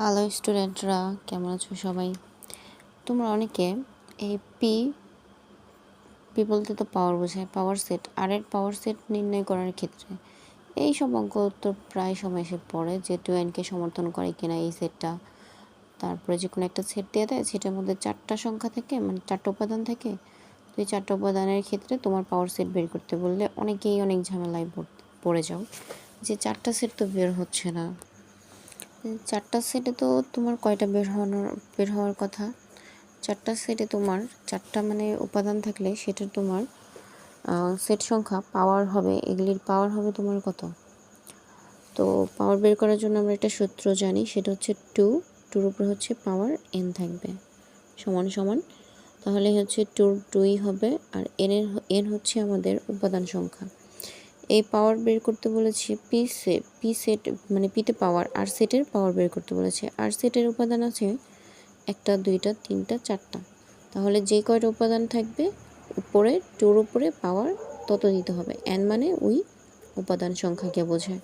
Hello স্টুডেন্টরা কেমন আছো সবাই? তোমরা অনেকে এই পি পি বলতে তো পাওয়ার বোঝায় পাওয়ার সেট আর এর পাওয়ার সেট নির্ণয় করার ক্ষেত্রে। এই সব অঙ্ক তো প্রায় সময় এসে পড়ে যে টু এনকে সমর্থন করে কিনা এই সেটটা তারপরে যে কোনো একটা সেট দিয়ে দেয়, সেটার মধ্যে চারটা সংখ্যা থেকে মানে চারটা উপাদান থেকে। তো এই চারটা উপাদানের ক্ষেত্রে তোমার পাওয়ার সেট বের করতে বললে অনেকেই অনেক ঝামেলায় পড়ে যাও। যে চারটা সেট তো বের হচ্ছে না। চারটা সেটে তো তোমার কয়টা বের হওয়ানোর, বের হওয়ার কথা? চারটা সেটে তোমার, চারটা মানে উপাদান থাকলে সেটা তোমার সেট সংখ্যা পাওয়ার হবে, এগুলির পাওয়ার হবে তোমার কত? তো পাওয়ার বের করার জন্য আমরা একটা সূত্র জানি, সেটা হচ্ছে টু টুর উপর হচ্ছে পাওয়ার এন থাকবে। সমান সমান। তাহলে হচ্ছে টুর টুই হবে, আর এনের এন হচ্ছে আমাদের উপাদান সংখ্যা। এই পাওয়ার বের করতে বলেছে পি সেট পি সেট মানে পিতে পাওয়ার আর সেটের পাওয়ার বের করতে বলেছে। আর সেটের উপাদান আছে একটা, দুইটা, তিনটা, চারটা। তাহলে যে কয়টা উপাদান থাকবে? উপরে টুর উপরে পাওয়ার তত দিতে হবে। এন মানে ওই উপাদান সংখ্যাকে বোঝায়।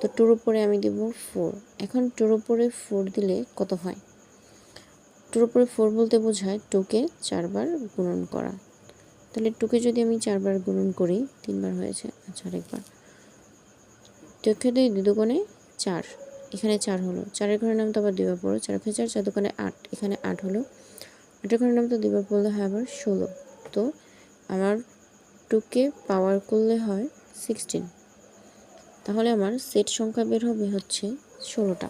তো টুর উপরে আমি দেব ফোর এখন টুর উপরে ফোর দিলে কত হয়? টুর উপরে ফোর বলতে বোঝায় টুকে চারবার গুণন করা। তাহলে টুকে যদি আমি চারবার গুণন করি, তিনবার হয়েছে আচ্ছা আরেকবার। টুকে দুই দোকানে চার, এখানে চার হলো। চারের ঘরের নাম তো আবার দুইবার পড়ো, চার খেয়ে চার চার দোকানে আট, এখানে আট হলো। আটের ঘরের নাম তো দুইবার পড়লে হয় আবার ষোলো। তো আমার টুকে পাওয়ার করলে হয় সিক্সটিন। তাহলে আমার সেট সংখ্যা বের হবে হচ্ছে ষোলোটা।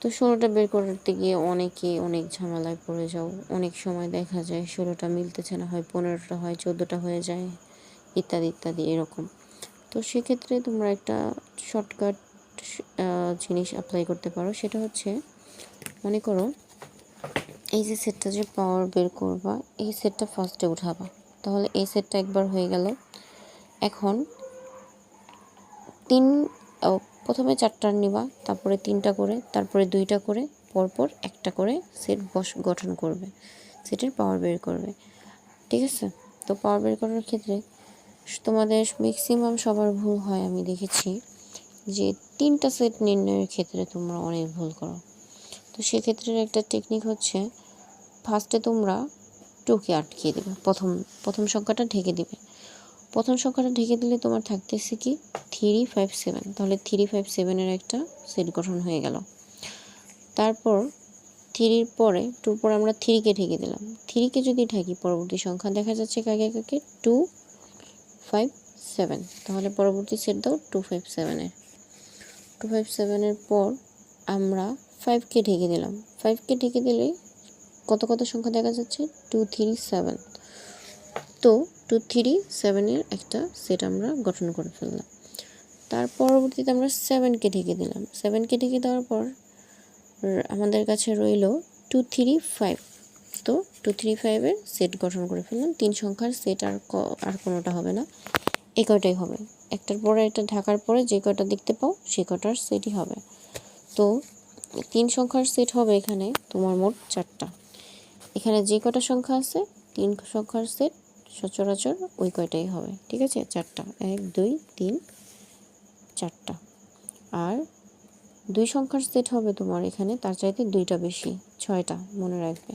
তো ষোলোটা বের করতে গিয়ে অনেকে অনেক ঝামেলায় পড়ে যাও। অনেক সময় দেখা যায় ষোলোটা মিলতেছে না, হয় পনেরোটা, হয় চোদ্দোটা হয়ে যায়, ইত্যাদি ইত্যাদি, এরকম। তো সেক্ষেত্রে তোমরা একটা শর্টকাট জিনিস অ্যাপ্লাই করতে পারো, সেটা হচ্ছে, মনে করো, এই যে সেটটা যে পাওয়ার বের করবা, এই সেটটা ফার্স্টে উঠাবা। তাহলে এই সেটটা একবার হয়ে গেল। এখন তিন প্রথমে চারটার নিবা, তারপরে তিনটা করে, তারপরে দুইটা করে, পরপর একটা করে সেট বস গঠন করবে। সেটের পাওয়ার বের করবে। ঠিক আছে? তো পাওয়ার বের করার ক্ষেত্রে তোমাদের ম্যাক্সিমাম সবার ভুল হয়, আমি দেখেছি, যে তিনটা সেট নির্ণয়ের ক্ষেত্রে তোমরা অনেক ভুল করো। তো সেক্ষেত্রে একটা টেকনিক হচ্ছে ফার্স্টে তোমরা টুকে আটকিয়ে দেবে, প্রথম প্রথম সংখ্যাটা ঢেকে দিবে। প্রথম সংখ্যাটা ঢেকে দিলে তোমার থাকতেছে কি থ্রি ফাইভ সেভেন তাহলে থ্রি ফাইভ সেভেনের একটা সেট গঠন হয়ে গেল। তারপর থ্রির পরে টুর পর আমরা থ্রিকে ঢেকে দিলাম। থ্রিকে যদি ঢাকি, পরবর্তী সংখ্যা দেখা যাচ্ছে কাকে কাকে? টু ফাইভ সেভেন তাহলে পরবর্তী সেট দাও টু ফাইভ সেভেনের টু ফাইভ সেভেনের পর আমরা ফাইভকে ঢেকে দিলাম। ফাইভকে ঢেকে দিলে কত কত সংখ্যা দেখা যাচ্ছে? টু থ্রি সেভেন তো টু থ্রি সেভেনের একটা সেট আমরা গঠন করে ফেললাম। তার পরবর্তীতে আমরা সেভেনকে ঢেকে দিলাম। সেভেনকে ঢেকে দেওয়ার পর আমাদের কাছে রইল টু থ্রি ফাইভ তো টু থ্রি ফাইভের সেট গঠন করে ফেললাম। তিন সংখ্যার সেট আর আর কোনোটা হবে না। এ কয়টাই হবে? একটার পরে একটা ঢাকার পরে যে কয়টা দেখতে পাও, সে কটার সেটই হবে। তো তিন সংখ্যার সেট হবে এখানে তোমার মোট চারটা। এখানে যে কটা সংখ্যা আছে, তিন সংখ্যার সেট সচরাচর ওই কয়টাই হবে, ঠিক আছে? চারটা। এক, দুই, তিন, চারটা। আর দুই সংখ্যার সেট হবে তোমার এখানে, তার চাইতে দুইটা বেশি, ছয়টা মনে রাখবে।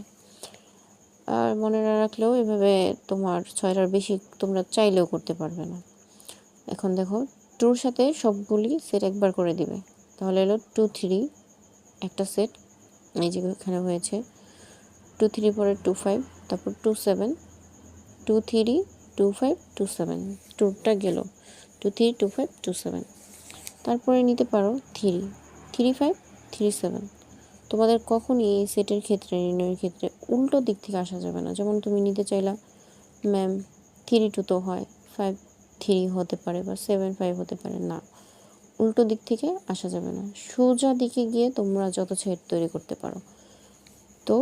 আর মনে না রাখলেও এভাবে তোমার ছয়টার বেশি তোমরা চাইলেও করতে পারবে না। এখন দেখো টুর সাথে সবগুলি সেট একবার করে দিবে। তাহলে এলো টু থ্রি একটা সেট এই যে এখানে হয়েছে টু থ্রি পরে টু ফাইভ তারপর two seven two three two five two seven টুটা গেল। Two three two five two seven তারপরে নিতে পারো three three five three seven তোমাদের কখনই এই সেটের ক্ষেত্রে, নির্ণয়ের ক্ষেত্রে উল্টো দিক থেকে আসা যাবে না। যেমন তুমি নিতে চাইলা ম্যাম থ্রি টু তো হয়। ফাইভ থ্রি হতে পারে বা সেভেন ফাইভ হতে পারে। না, উল্টো দিক থেকে আসা যাবে না। সোজা দিকে গিয়ে তোমরা যত সেট তৈরি করতে পারো। তো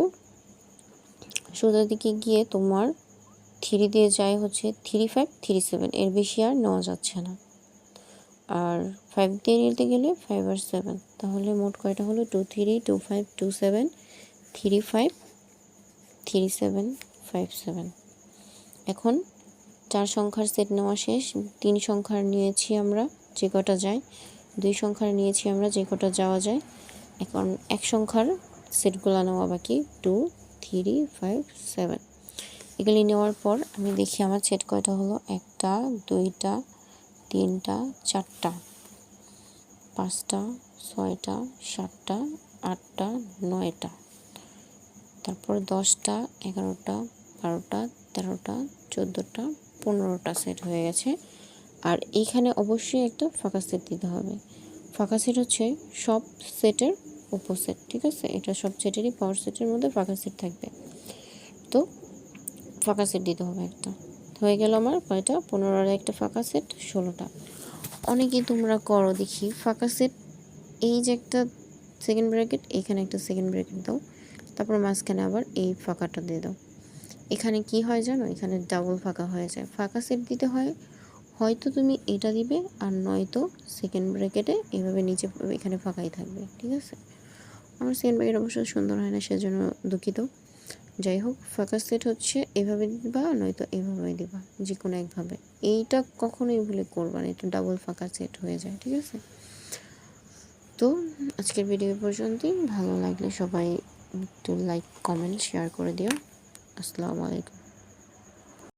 সোজা দিকে গিয়ে তোমার থ্রি দিয়ে যায় হচ্ছে থ্রি ফাইভ, থ্রি সেভেন। এর বেশি আর নেওয়া যাচ্ছে না। আর ফাইভ দিয়ে নিতে গেলে ফাইভ আর সেভেন। তাহলে মোট কয়টা হলো? Two three, two five, two seven, three five, three seven, five seven. এখন চার সংখ্যার সেট নেওয়া শেষ। তিন সংখ্যার নিয়েছি আমরা যে কটা যায়, দুই সংখ্যার নিয়েছি আমরা যে কটা যাওয়া যায়। এখন এক সংখ্যার সেটগুলো নেওয়া বাকি। Two, three, five, seven. এগুলি নেওয়ার পর আমি দেখি আমার সেট কয়টা হলো? একটা, দুইটা, তিনটা, চারটা। পাঁচটা, ছয়টা, সাতটা, আটটা, নয়টা। তারপর দশটা, এগারোটা, বারোটা, তেরোটা, চোদ্দোটা, পনেরোটা সেট হয়ে গেছে। আর এইখানে অবশ্যই একটা ফাঁকা সেট দিতে হবে। ফাঁকা সেট হচ্ছে সব সেটের উপসেট ঠিক আছে? এটা সব সেটেরই পাওয়ার সেটের মধ্যে ফাঁকা সেট থাকবে। তো ফাঁকা সেট দিতে হবে একটা। হয়ে গেল আমার কয়টা? পনেরো আর একটা ফাঁকা সেট ষোলোটা। অনেকেই তোমরা করো দেখি। ফাঁকা সেট এই যে একটা সেকেন্ড ব্র্যাকেট এখানে একটা সেকেন্ড ব্র্যাকেট দাও। তারপর মাঝখানে আবার এই ফাঁকাটা দিয়ে দাও। এখানে কি হয় জানো? এখানে ডাবল ফাঁকা হয়ে যায়। ফাঁকা সেট দিতে হয়, হয়তো তুমি এটা দিবে আর নয়তো সেকেন্ড ব্র্যাকেটে এভাবে নিচে এখানে ফাঁকাই থাকবে, ঠিক আছে? আমার সেকেন্ড ব্র্যাকেট অবশ্য সুন্দর হয় না, সেজন্য দুঃখিত। যাই হোক ফাঁকা সেট হচ্ছে এভাবে দিবা, নয়তো এভাবে দিবা যে কোনো একভাবে। এইটা কখনোই ভুলে করবা না, এটা ডাবল ফাঁকা সেট হয়ে যায়, ঠিক আছে? তো আজকের ভিডিও পর্যন্তই। ভালো লাগলে সবাই একটু লাইক কমেন্ট শেয়ার করে দিও। আসসালামু আলাইকুম।